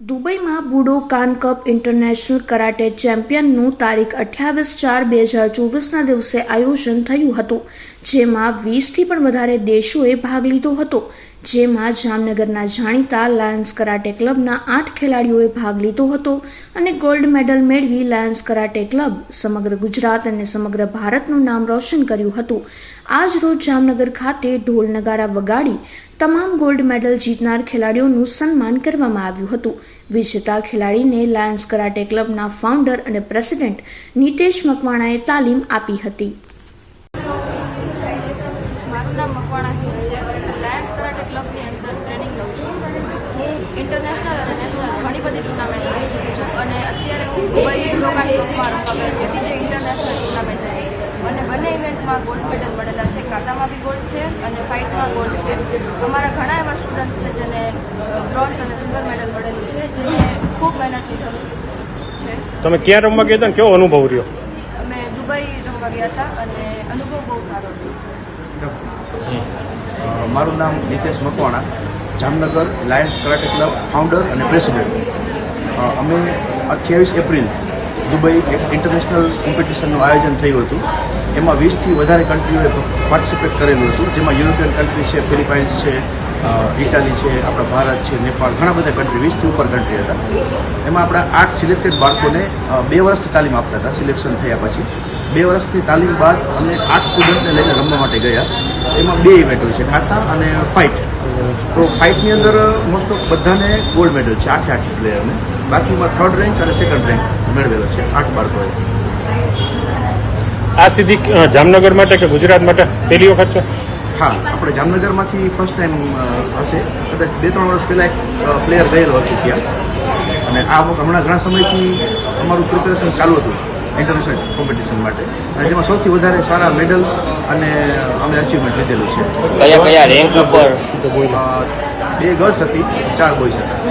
દુબઈમાં બુડો કાન cup international karate ચેમ્પિયનનું તારીખ અઠ્યાવીસ ચાર બે હજાર ચોવીસના દિવસે આયોજન થયું હતું, જેમાં વીસથી પણ વધારે દેશોએ ભાગ લીધો હતો. જેમાં જામનગરના જાણીતા લાયન્સ કરાટે ક્લબના આઠ ખેલાડીઓએ ભાગ લીધો હતો અને ગોલ્ડ મેડલ મેળવી લાયન્સ કરાટે ક્લબ સમગ્ર ગુજરાત અને સમગ્ર ભારતનું નામ રોશન કર્યું હતું. આજ રોજ જામનગર ખાતે ઢોલ નગારા વગાડી તમામ ગોલ્ડ મેડલ જીતનાર ખેલાડીઓનું સન્માન કરવામાં આવ્યું હતું. વિજેતા ખેલાડીને લાયન્સ કરાટે ક્લબના ફાઉન્ડર અને પ્રેસિડેન્ટ નીતેશ મકવાણાએ તાલીમ આપી હતી. મારું નામ મકવાણા છે ક્લબની અંદર ટ્રેનિંગ લઉં છું. હું ઇન્ટરનેશનલ અને નેશનલ ઘણી બધી ટુર્નામેન્ટ લઈ ચૂકી છું. અને અત્યારે હું દુબઈ કપમાં રમવા ગઈ હતી જે ઇન્ટરનેશનલ ટુર્નામેન્ટ હતી. અને બંને ઇવેન્ટમાં ગોલ્ડ મેડલ મળેલા છે. કાટામાં બી ગોલ્ડ છે અને ફાઇટમાં ગોલ્ડ છે. અમારા ઘણા એવા સ્ટુડન્ટ્સ છે જેને બ્રોન્ઝ અને સિલ્વર મેડલ મળેલું છે જેને ખૂબ મહેનતની જરૂર છે. તમે ક્યાં રમવા ગયા હતા કેવો અનુભવ રહ્યો? અમે દુબઈ રમવા ગયા હતા અને અનુભવ બહુ સારો હતો અ, મારું નામ Nitesh Makwana Jamnagar lions karate club founder અને પ્રેસિડેન્ટ અમે અઠ્યાવીસ એપ્રિલ દુબઈ એક ઇન્ટરનેશનલ કોમ્પિટિશનનું આયોજન થયું હતું. એમાં વીસથી વધારે કન્ટ્રીઓએ પાર્ટિસિપેટ કરેલું હતું જેમાં યુરોપિયન કન્ટ્રી છે ફિલિપાઇન્સ છે ઇટાલી છે આપણા ભારત છે નેપાળ ઘણા બધા કન્ટ્રી વીસથી ઉપર કન્ટ્રી હતા. એમાં આપણા આઠ સિલેક્ટેડ બાળકોને બે વર્ષથી તાલીમ આપતા હતા સિલેક્શન થયા પછી. બે વર્ષની તાલીમ બાદ અમે આઠ સ્ટુડન્ટને લઈને રમવા માટે ગયા. એમાં બે ઇવેન્ટ હોય છે ખાતા અને ફાઇટ તો ફાઇટની અંદર મોસ્ટ ઓફ બધાને ગોલ્ડ મેડલ છે આઠે આઠ પ્લેયરને બાકીમાં થર્ડ રેન્ક અને સેકન્ડ રેન્ક મેળવેલો છે આઠ બાળકોએ. આ સીધી જામનગર માટે કે ગુજરાત માટે? પહેલી વખત છે? હા આપણે જામનગરમાંથી ફર્સ્ટ ટાઈમ હશે. કદાચ બે ત્રણ વર્ષ પહેલાં એક પ્લેયર ગયેલો હતો ત્યાં. અને આ હમણાં ઘણા સમયથી અમારું પ્રિપેરેશન ચાલુ હતું. ઇન્ટરનેશનલ કોમ્પિટિશન માટે. અને જેમાં સૌથી વધારે સારા મેડલ અને અમે અચીવમેન્ટ લીધેલું છે. કયા કયા રેન્ક ઉપર? બે ગર્લ્સ હતી ચાર બોયઝ હતા.